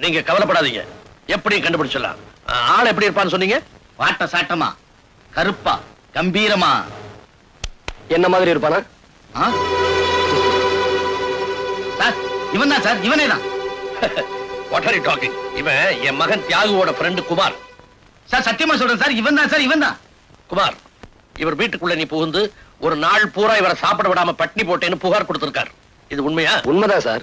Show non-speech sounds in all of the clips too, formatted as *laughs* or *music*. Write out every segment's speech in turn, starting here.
நீங்க கவலைப்படாதீங்க. எப்படி கண்டுபிடிச்சிடலாம். ஆள் எப்படி இருப்பான்னு சொன்னீங்க? வாட்ட சாட்டமா? கருப்பா? கம்பீரமா? என்ன மாதிரி இருப்பானா? சார் இவன் தான் சார் இவனே தான் வாட் ஆர் யூ டாக்கிங் இவன் என் மகன் தியாகுவோட ஃப்ரெண்டு குமார். சார் சத்தியமா சொல்றேன் சார் இவன் தான் சார் இவன் தான் குமார் இவர் வீட்டுக்குள்ள நீ புகுந்து ஒரு நாள் பூரா இவரை சாப்பிட விடாம பட்னி போட்டேன்னு புகார் கொடுத்திருக்கார். இது உண்மையா? உண்மைதான் சார்.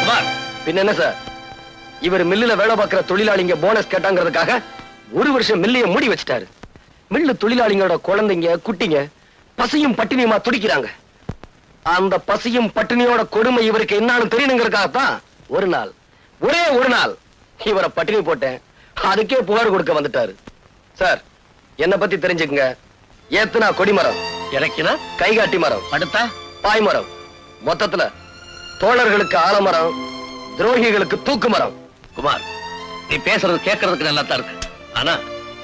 குமார். பின்ன என்ன சார்? இவர் மில்லுல வேலை பார்க்கிற தொழிலாளிங்க போனஸ் கேட்டாங்கிறதுக்காக ஒரு வருஷம் மில்லைய மூடி வச்சிட்டாரு. மில்லு தொழிலாளிங்களோட குழந்தைங்க குட்டிங்க பசியும் பட்டினியுமா துடிக்கிறாங்க. அந்த பசியும் பட்டினியோட கொடுமை இவருக்கு என்னன்னு தெரியணுங்கிறதுக்காகத்தான் ஒரு நாள் ஒரே ஒரு நாள் இவரை பட்டினி போட்டேன். அதுக்கே புகார் கொடுக்க வந்துட்டாரு. சார் என்ன பத்தி தெரிஞ்சுக்குங்க. ஏத்துனா கொடிமரம் இறக்கினா கைகாட்டி மரம் படுத்தா பாய்மரம் மொத்தத்துல தோழர்களுக்கு ஆலமரம் துரோகிகளுக்கு தூக்கு மரம். குமார் நீ பேசுறது கேட்கறதுக்கு நல்லா தான் இருக்கு. ஆனா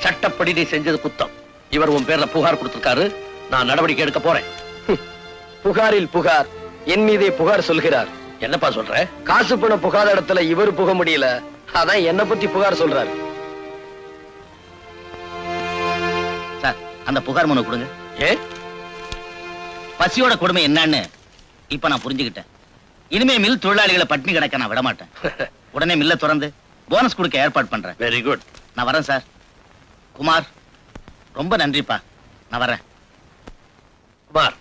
சட்டப்படி நீ செஞ்சது குத்தம். இவர் உன் பேர்ல புகார் கொடுத்திருக்காரு. நான் நடவடிக்கை எடுக்க போறேன். புகாரில் புகார். என் மீதே புகார் சொல்கிறார். என்னப்பா சொல்ற? காசு பணம் புகாத இடத்துல இவர் புக முடியல. அதான் என்ன பத்தி புகார் சொல்றாரு. சார் அந்த புகார் மனு கொடுங்க. ஏ? பசியோட கொடுமை என்னன்னு இப்ப நான் புரிஞ்சுக்கிட்டேன். இனிமே மில் தொழிலாளிகளை பட்டினி கிடக்க நான் விட மாட்டேன் *laughs* உடனே மில்ல திறந்து போனஸ் கொடுக்க ஏற்பாடு பண்றேன். வெரி குட் நான் வரேன் சார் குமார் ரொம்ப நன்றிப்பா. நான் வரேன். குமார்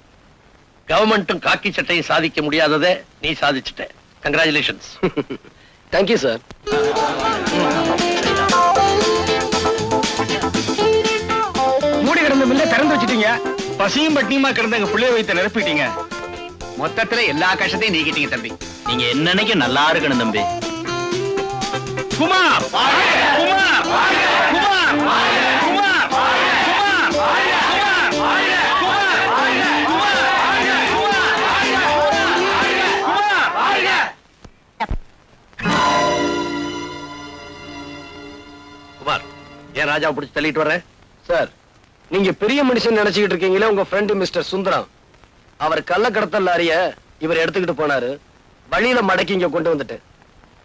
கவர்மெண்ட்டும் காக்கி சட்டையும் சாதிக்க முடியாததை நீ சாதிச்சுட்ட. கங்க்ராச்சுலேஷன்ஸ் தேங்க்யூ சார் மூடி கிடந்த மில்ல திறந்து வச்சிட்டீங்க. பசியும் பட்டினியுமா கிடந்த எங்க பிள்ளைய வைத்த நிரப்பிட்டீங்க. மொத்தத்துல எல்லா கஷ்டத்தையும் நீக்கிட்டீங்க தம்பி. நீங்க என்னன்னைக்கும் நல்லா இருக்கணும் தம்பி. குமார் குமார் குமார் குமார் குமார் ஏன் ராஜா பிடிச்சி தள்ளிட்டு வர்ற சார் நீங்க பெரிய மனுஷன் நினைச்சுக்கிட்டு இருக்கீங்களே உங்க ஃப்ரெண்டு மிஸ்டர் சுந்தரம் அவர் கள்ள கடத்தல் லாரிய இவர் எடுத்துக்கிட்டு போனாரு வழியில மடக்கி இங்க கொண்டு வந்துட்டு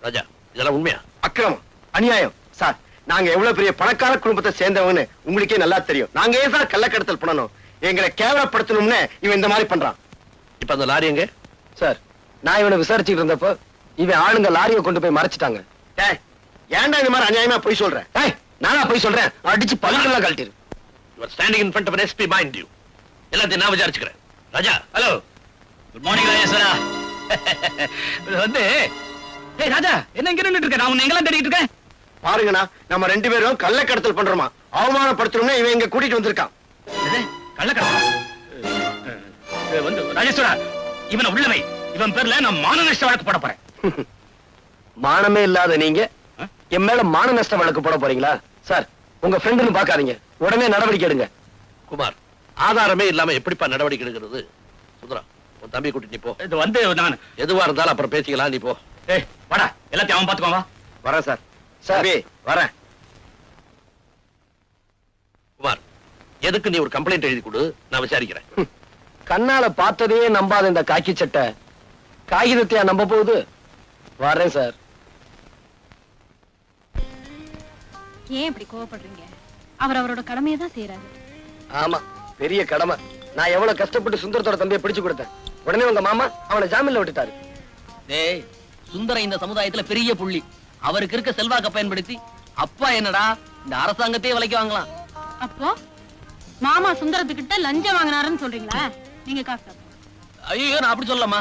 ராஜா இதெல்லாம் உண்மையா அக்கிரமம் அநியாயம். சார் நாங்க எவ்வளவு பெரிய பணக்கார குடும்பத்தை சேர்ந்தவங்கன்னு உங்களுக்கே நல்லா தெரியும். நாங்க ஏன் சார் கள்ளக்கடத்தல் பண்ணணும்? எங்களை கேவலப்படுத்தணும்னு இவன் இந்த மாதிரி பண்றான். இப்ப அந்த லாரி எங்க? சார் நான் இவனை விசாரிச்சுட்டு இருந்தப்போ இவன் ஆளுங்க லாரியை கொண்டு போய் மறைச்சிட்டாங்க. ஏன்டா இந்த மாதிரி அநியாயமா போய் சொல்றேன் நானா போய் சொல்றேன். அடிச்சு பல்லுலாம் கழட்டிரு. Your standing in front of SP mind you எல்லாத்தையும் நான் விசாரிச்சுக்கிறேன். Raja hello good morning Rajeshwara வந்து ஏய் ராஜா என்ன இங்க நின்னுட்டு இருக்க? நான் உன்னை எங்கெல்லாம் தேடிட்டு இருக்கேன்? பாருங்கண்ணா நம்ம ரெண்டு பேரும் கள்ளக்கடத்தல் பண்றோமா? அவமானப்படுத்தணும்னு இவன் இங்க கூட்டிட்டு வந்திருக்கான். வந்து ராஜேஸ்வரா இவனை உள்ளவை. இவன் பேர்ல நான் மான நஷ்ட வழக்கு போட போறேன். *laughs* மானமே இல்லாத நீங்க என் மேல மான நஷ்ட வழக்கு போட போறீங்களா? சார் உங்க ஃப்ரெண்டுன்னு பாக்காதீங்க உடனே நடவடிக்கை எடுங்க. குமார் ஆதாரமே இல்லாம எப்படிப்பா நடவடிக்கை எடுக்கிறது? சுந்தரா உன் தம்பி கூட்டி நீ போ. இது வந்து நான் எதுவா இருந்தாலும் அப்புறம் பேசிக்கலாம் நீ போ. ஏய் வாடா எல்லாத்தையும் அவன் பாத்துக்கோ வா. வரேன் சார். சார். வரேன். குமார் எதுக்கு நீ ஒரு கம்ப்ளைண்ட் எழுதி கொடு? நான் விசாரிக்கிறேன். கண்ணால பார்த்ததையே நம்பாத இந்த காக்கி சட்டை. காகிதத்தையா நம்ப போகுது? வரேன் சார். ஏன் இப்படி கோவப்படுறீங்க? அவர் அவரோட கடமையை தான் செய்யறாரு ஆமா பெரிய கடமை. நான் எவ்வளவு கஷ்டப்பட்டு சுந்தரத்தோட தம்பியை பிடிச்சு கொடுத்தேன். உடனே உங்க மாமா அவனை ஜாமீன்ல விட்டுட்டாரு. டேய் சுந்தரம் இந்த சமுதாயத்துல பெரிய புள்ளி. அவருக்கு இருக்க செல்வாக்க பயன்படுத்தி அப்பா என்னடா இந்த அரசாங்கத்தையே விலைக்கு வாங்கலாம். அப்போ மாமா சுந்தரத்துக்கிட்ட லஞ்சம் வாங்கினாருன்னு சொல்றீங்களா? நீங்க காசு. ஐயோ நான் அப்படி சொல்லலாமா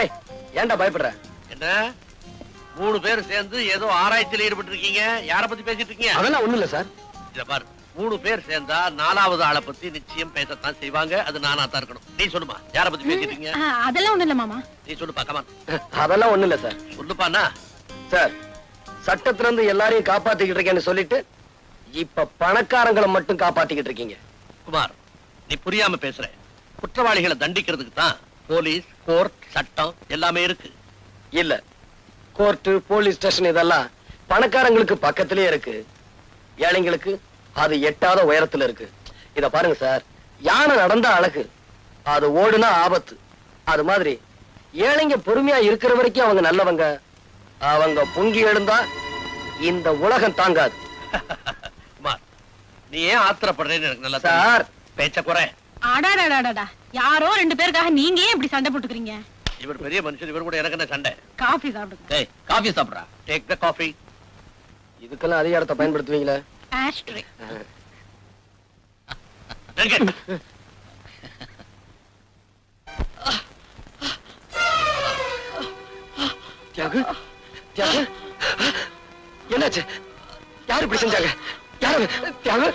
ஏய் ஏன்டா பயப்படுற? என்ன? மூணு பேர் சேர்ந்து ஏதோ ஆராய்ச்சியில் ஈடுபட்டு இருக்கீங்க யார பத்தி பேசிட்டு இருக்கீங்க? அதெல்லாம் ஒண்ணு இல்ல சார். இத பாரு. மூணு பேர் சேர்ந்தா நாலாவது ஆளை பத்தி நிச்சயம் பேசத்தான் செய்வாங்க. அது நானா தான் இருக்கணும். நீ சொல்லுமா யார பத்தி பேசிட்டு இருக்கீங்க ஆ, அதெல்லாம் ஒண்ணும் இல்ல மாமா. நீ சொல்லுப்பா கமான் அதெல்லாம் ஒண்ணு இல்ல சார். சொல்லுப்பாண்ணா. சார் சட்டத்துல இருந்து எல்லாரையும் காப்பாத்திக்கிட்டு இருக்கேன்னு சொல்லிட்டு இப்ப பணக்காரங்களை மட்டும் காப்பாத்திக்கிட்டு இருக்கீங்க. குமார் நீ புரியாம பேசுற. குற்றவாளிகளை தண்டிக்கிறதுக்கு தான் போலீஸ் கோர்ட் சட்டம் எல்லாமே இருக்கு. இல்ல கோர்ட்டு போலீஸ் ஸ்டேஷன் இதெல்லாம் பணக்காரங்களுக்கு பக்கத்திலே இருக்கு. ஏழைங்களுக்கு அது எட்டாத உயரத்துல இருக்கு. இத பாருங்க சார். யானை நடந்தா அழகு. அது ஓடுனா ஆபத்து. அது மாதிரி ஏழைங்க பொறுமையா இருக்கிற வரைக்கும் அவங்க நல்லவங்க. அவங்க பொங்கி எழுந்தா இந்த உலகம் தாங்காது. *laughs* நீ ஏன் ஆத்திரப்படுறேன்னு எனக்கு நல்லா தெரியும். சார். பேச்ச குறை. அடாடாடாடா யாரோ ரெண்டு பேருக்காக நீங்க ஏன் இப்படி சண்டை போட்டுக்கிறீங்க? இவர் பெரிய மனுஷன் இவர் கூட எனக்கு என்ன சண்டை? காஃபி சாப்பிடுங்க. காஃபி சாப்பிடுறா. டேக் த காஃபி இதுக்கெல்லாம் அதிகாரத்தை பயன்படுத்துவீங்களா? ஆஸ்ட்ரே தியாகு தியாகு. என்னாச்சு? யாரு இப்படி செஞ்சாங்க? யாரு? தியாகு?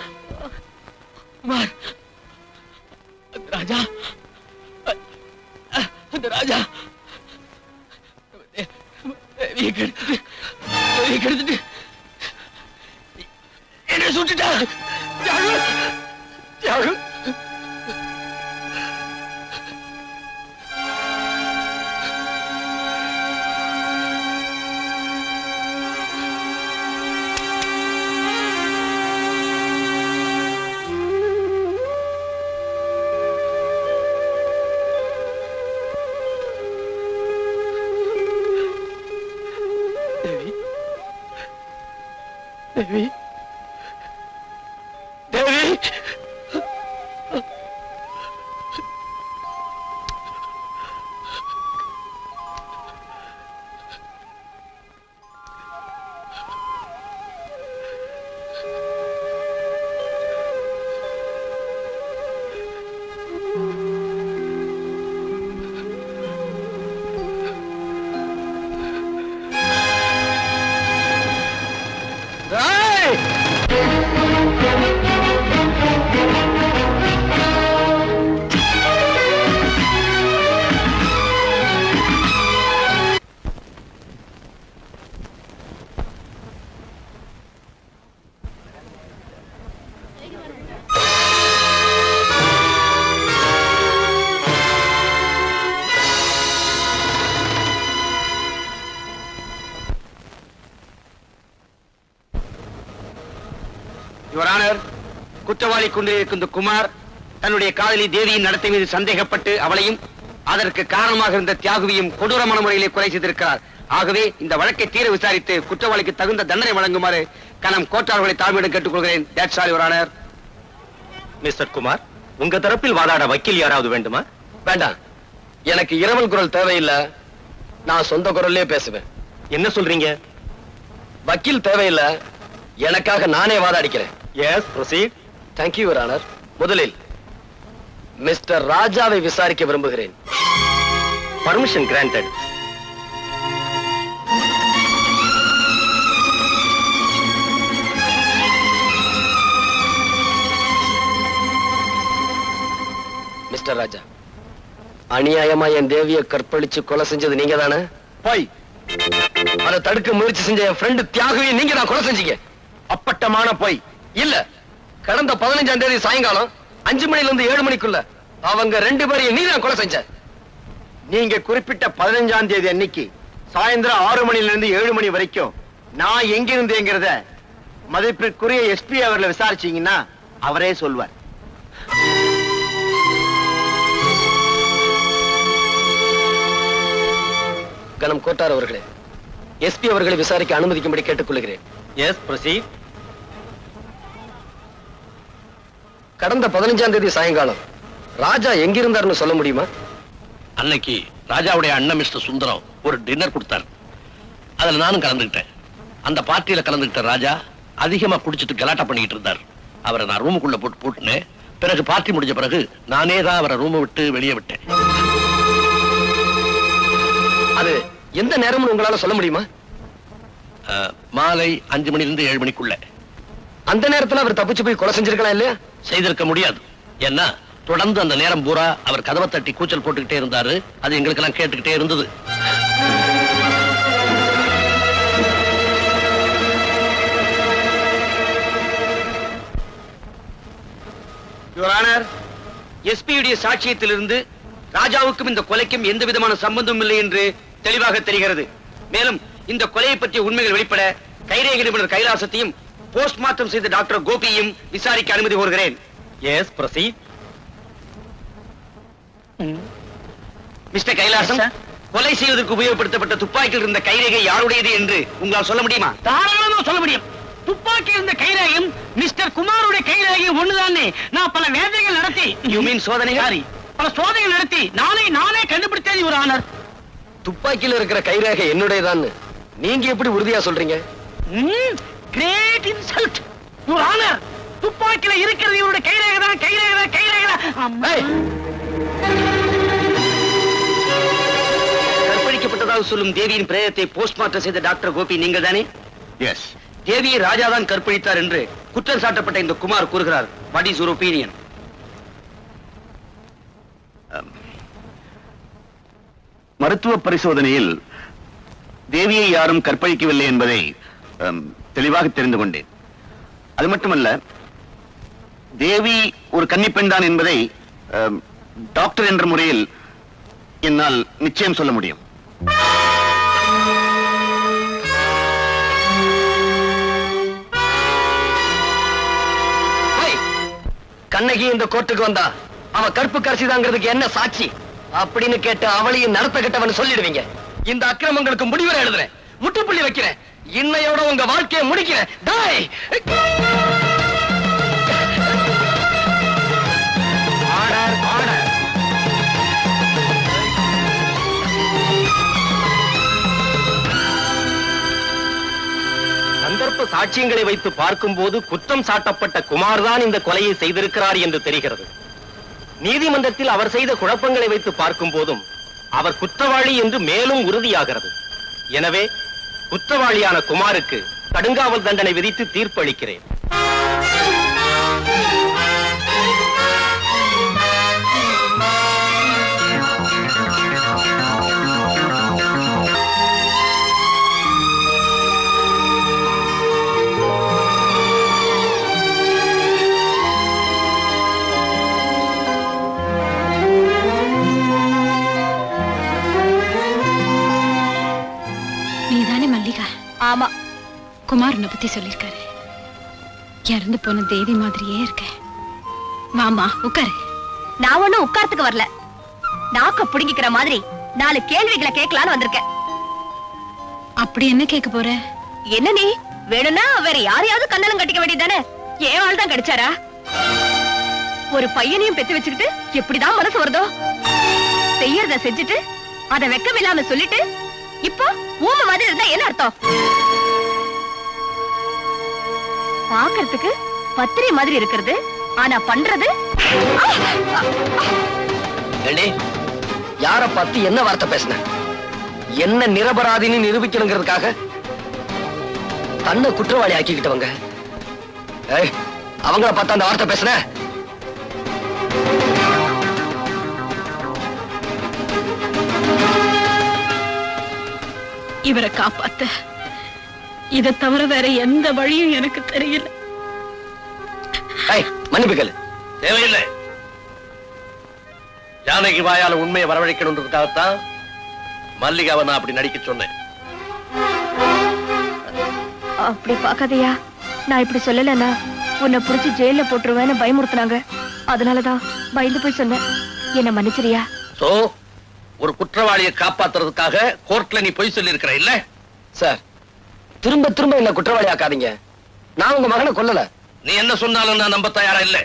குமார். ராஜா. அந்த ராஜா. தேவியை கெடுத்துட்டு தேவியை கெடுத்துட்டு. தேவி குற்றவாளி கொண்டிருக்கும் குமார் தன்னுடைய காதலி தேவியின் நடத்தை மீது சந்தேகப்பட்டு அவளையும் அதற்கு காரணமாக இருந்த தியாகுவையும் கொடூரமான முறையிலே கொலை செய்திருக்கிறார். ஆகவே இந்த வழக்கை தீர விசாரித்து குற்றவாளிக்கு தகுந்த தண்டனை வழங்குமாறு கனம் கோட்டார்களை தாழ்மையிடம் கேட்டுக்கொள்கிறேன். மிஸ்டர் குமார் உங்க தரப்பில் வாதாட வக்கீல் யாராவது வேண்டுமா? வேண்டாம். எனக்கு இரவல் குரல் தேவையில்லை. நான் சொந்த குரல்லே பேசுவேன். என்ன சொல்றீங்க? வக்கீல் தேவையில்லை. எனக்காக நானே வாதாடிக்கிறேன். Yes proceed thank you your honour முதலில் மிஸ்டர் ராஜாவை விசாரிக்க விரும்புகிறேன். பர்மிஷன் கிராண்டட் மிஸ்டர் ராஜா அநியாயமா என் தேவியை கற்பழிச்சு கொலை செஞ்சது நீங்க தானே போய். அதை தடுக்க முயற்சி செஞ்ச என் ஃப்ரெண்டு தியாகுவை நீங்க தான் கொலை செஞ்சீங்க. அப்பட்டமான போய். இல்ல கடந்த பதினஞ்சாம் தேதி சாயங்காலம் அஞ்சு மணில இருந்து ஏழு மணிக்குள்ள அவங்க ரெண்டு பேரையும் நீ தான் கொலை செஞ்ச. நீங்க குறிப்பிட்ட பதினஞ்சாம் தேதி அன்னைக்கு சாயந்தரம் ஆறு மணில இருந்து ஏழு மணி வரைக்கும் நான் எங்க இருந்தேங்கிறத மதிப்பிற்குரிய எஸ்பி அவர்களை விசாரிச்சீங்கன்னா அவரே சொல்வார். கணம் கோட்டார் அவர்களே எஸ்பி அவர்களை விசாரிக்க அனுமதிக்கும்படி கேட்டுக்கொள்கிறேன். எஸ் பிரசீத் கடந்த பதினஞ்சாம் தேதி சாயங்காலம். ராஜா எங்கிருந்தாருன்னு சொல்ல முடியுமா? அன்னைக்கு ராஜாவுடைய அண்ணன் மிஸ்டர் சுந்தரம் ஒரு டின்னர் கொடுத்தார். அதுல நானும் கலந்துக்கிட்டேன். அந்த பார்ட்டியில கலந்துக்கிட்ட ராஜா அதிகமா குடிச்சிட்டு கலாட்டா பண்ணிக்கிட்டு இருந்தார். அவரை நான் ரூமுக்குள்ள போட்டு பூட்டினேன். பிறகு பார்ட்டி முடிஞ்ச பிறகு நானே தான் அவரை ரூமை விட்டு வெளியே விட்டேன். அது எந்த நேரம்னு உங்களால சொல்ல முடியுமா? மாலை அஞ்சு மணில இருந்து ஏழு மணிக்குள்ள. அந்த நேரத்துல அவர் தப்பிச்சு போய் கொலை செஞ்சிருக்கலாம் இல்லையா? செய்திருக்க முடியாது. ஏன்னா தொடர்ந்து அந்த நேரம் பூரா அவர் கதவை தட்டி கூச்சல் போட்டுக்கிட்டே இருந்தாரு. அது எங்களுக்கெல்லாம் கேட்டுக்கிட்டே இருந்தது. எஸ்பியுடைய சாட்சியத்திலிருந்து ராஜாவுக்கும் இந்த கொலைக்கும் எந்த விதமான சம்பந்தமும் இல்லை என்று தெளிவாக தெரிகிறது. மேலும் இந்த கொலையை பற்றிய உண்மைகள் வெளிப்பட கைரேகை நிபுணர் கைலாசத்தையும் போஸ்ட்மார்ட்டம் செய்த டாக்டர் கோபியையும் விசாரிக்க அனுமதி கோருகிறேன். எஸ் ப்ரொசீட் மிஸ்டர் கைலாசம் கொலை செய்வதற்கு உபயோகப்படுத்தப்பட்ட துப்பாக்கியில் இருந்த கைரேகை யாருடையது என்று உங்களால் சொல்ல முடியுமா? தாராளமா சொல்ல முடியும். துப்பாக்கி இருந்த கைரேகையும் மிஸ்டர் குமாருடைய கைரேகையும் ஒண்ணுதானே? நான் பல வேதைகள் நடத்தி யூ மீன் சாரி பல சோதனைகள் நடத்தி நானே நானே கண்டுபிடித்தது ஒரு ஆனர். துப்பாக்கியில இருக்கிற கைரேகை என்னுடையதான்னு நீங்க எப்படி உறுதியா சொல்றீங்க? கிரேட் இன்சல்ட் ஒரு ஆனர் துப்பாக்கில இருக்கிறது இவருடைய கைரேகை தான் கைரேகை தான் கைரேகை தான். கற்பழிக்கப்பட்டதாக சொல்லும் தேவியின் பிரேதத்தை போஸ்ட்மார்ட்டம் செய்த டாக்டர் கோபி நீங்கள் தானே? எஸ் தேவியை ராஜாதான் கற்பழித்தார் என்று குற்றம் சாட்டப்பட்ட இந்த குமார் கூறுகிறார். வாட் இஸ் யுவர் ஒப்பீனியன் மருத்துவ பரிசோதனையில் தேவியை யாரும் கற்பழிக்கவில்லை என்பதை தெளிவாக தெரிந்து கொண்டேன். அது மட்டுமல்ல தேவி ஒரு கன்னிப்பெண் தான் என்பதை டாக்டர் என்ற முறையில் என்னால் நிச்சயம் சொல்ல முடியும். கண்ணகி இந்த கோர்ட்டுக்கு வந்தா. அவ கருப்பு கரைசிதாங்கிறதுக்கு என்ன சாட்சி? அப்படின்னு கேட்டு அவளையும் நடத்த கெட்டவன் சொல்லிடுவீங்க. இந்த அக்கிரமங்களுக்கு முடிவரை எழுதுறேன். முட்டுப்புள்ளி வைக்கிறேன். இன்னையோட உங்க வாழ்க்கையை முடிக்கிறேன். டாய்! ஆர்டர் ஆர்டர் சந்தர்ப்ப சாட்சியங்களை வைத்து பார்க்கும்போது குற்றம் சாட்டப்பட்ட குமார் தான் இந்த கொலையை செய்திருக்கிறார் என்று தெரிகிறது. நீதிமன்றத்தில் அவர் செய்த குழப்பங்களை வைத்து பார்க்கும் போதும் அவர் குற்றவாளி என்று மேலும் உறுதியாகிறது. எனவே குற்றவாளியான குமாருக்கு கடுங்காவல் தண்டனை விதித்து தீர்ப்பளிக்கிறேன். குமார் உன்னை பத்தி சொல்லிருக்காரு. இறந்து போன தேவி மாதிரியே இருக்க. வாமா உட்காரு. நான் ஒண்ணும் உட்கார்த்துக்கு வரல. நாக்க புடுங்கிக்கிற மாதிரி நாலு கேள்விகளை கேட்கலான்னு வந்திருக்கேன். அப்படி என்ன கேட்க போற? என்ன நீ? வேணும்னா வேற யாரையாவது கண்ணலம் கட்டிக்க வேண்டியதானே ஏன் ஆள் தான் கிடைச்சாரா? ஒரு பையனையும் பெத்து வச்சுக்கிட்டு எப்படிதான் மனசு வருதோ? செய்யறத செஞ்சுட்டு அத வெக்கமில்லாம சொல்லிட்டு இப்போ ஊம மாதிரி இருந்தா என்ன அர்த்தம்? பாக்குறதுக்கு பத்திரை மாதிரி இருக்கிறது. ஆனா பண்றது? யார பார்த்து என்ன வார்த்தை பேசின? என்ன நிரபராதின்னு நிரூபிக்கணுங்கிறதுக்காக தன்னை குற்றவாளி ஆக்கிக்கிட்டவங்க. அவங்கள பார்த்து அந்த வார்த்தை பேசுன? இவரை காப்பாத்த. இதை தவிர வேற எந்த வழியும் எனக்கு தெரியல. மன்னிப்புகள் தேவையில்லை. ஜானகி வாயால உண்மையை வரவழைக்கணுன்றதுக்காகத்தான் மல்லிகாவை நான் அப்படி நடிக்க சொன்னேன். அப்படி பாக்காதயா நான் இப்படி சொல்லலன்னா உன்னை புடிச்சு ஜெயில போட்டுருவேன்னு பயமுறுத்துனாங்க. அதனாலதான் பயந்து போய் சொன்னேன். என்ன மன்னிச்சிரியா? சோ ஒரு குற்றவாளியை காப்பாத்துறதுக்காக கோர்ட்ல நீ பொய் சொல்லி இருக்கிற இல்ல? சார் திரும்ப திரும்ப என்ன குற்றவாளி ஆக்காதீங்க நான் உங்க மகனை கொல்லல. நீ என்ன சொன்னாலும் நான் நம்ப தயாரா இல்ல.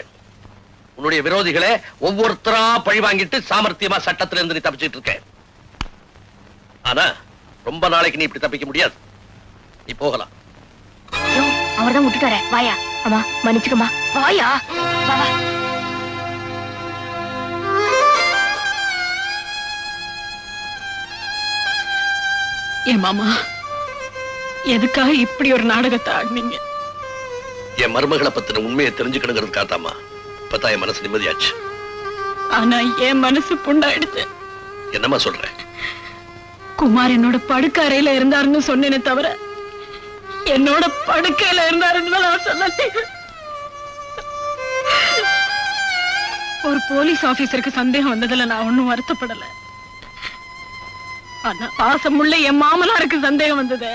உன்னுடைய விரோதிகளை ஒவ்வொருத்தரா பழி வாங்கிட்டு சாமர்த்தியமா சட்டத்துல இருந்து நீ தப்பிச்சிட்டு இருக்க. ஆனா ரொம்ப நாளைக்கு நீ இப்படி தப்பிக்க முடியாது. நீ போகலாம். அவர் தான் விட்டுட்டாரே. வாயா. அம்மா மன்னிச்சுக்கம்மா. வாயா. வா வா. என் மாமா. எதுக்காக இப்படி ஒரு நாடகத்தை ஆடினீங்க? என் மருமகளை பத்தின உண்மையை தெரிஞ்சுக்கணுங்கிறதுக்காகத்தாமா இப்பதான் என் மனசு நிம்மதியாச்சு. ஆனா என் மனசு புண்டாயிடுச்சு என்னம்மா சொல்ற? குமார் என்னோட படுக்க அறையில இருந்தாருன்னு சொன்னேனே தவிர என்னோட படுக்கையில இருந்தாருன்னு நான் சொன்னேன். ஒரு போலீஸ் ஆபீசருக்கு சந்தேகம் வந்ததுல நான் ஒண்ணும் வருத்தப்படல. ஆனா பாசமுள்ள என் மாமனாருக்கு சந்தேகம் வந்தது.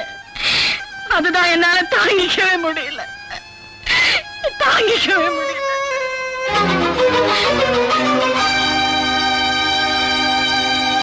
அதுதான் என்னால தாங்கிக்கவே முடியல. தாங்கிக்கவே முடியல.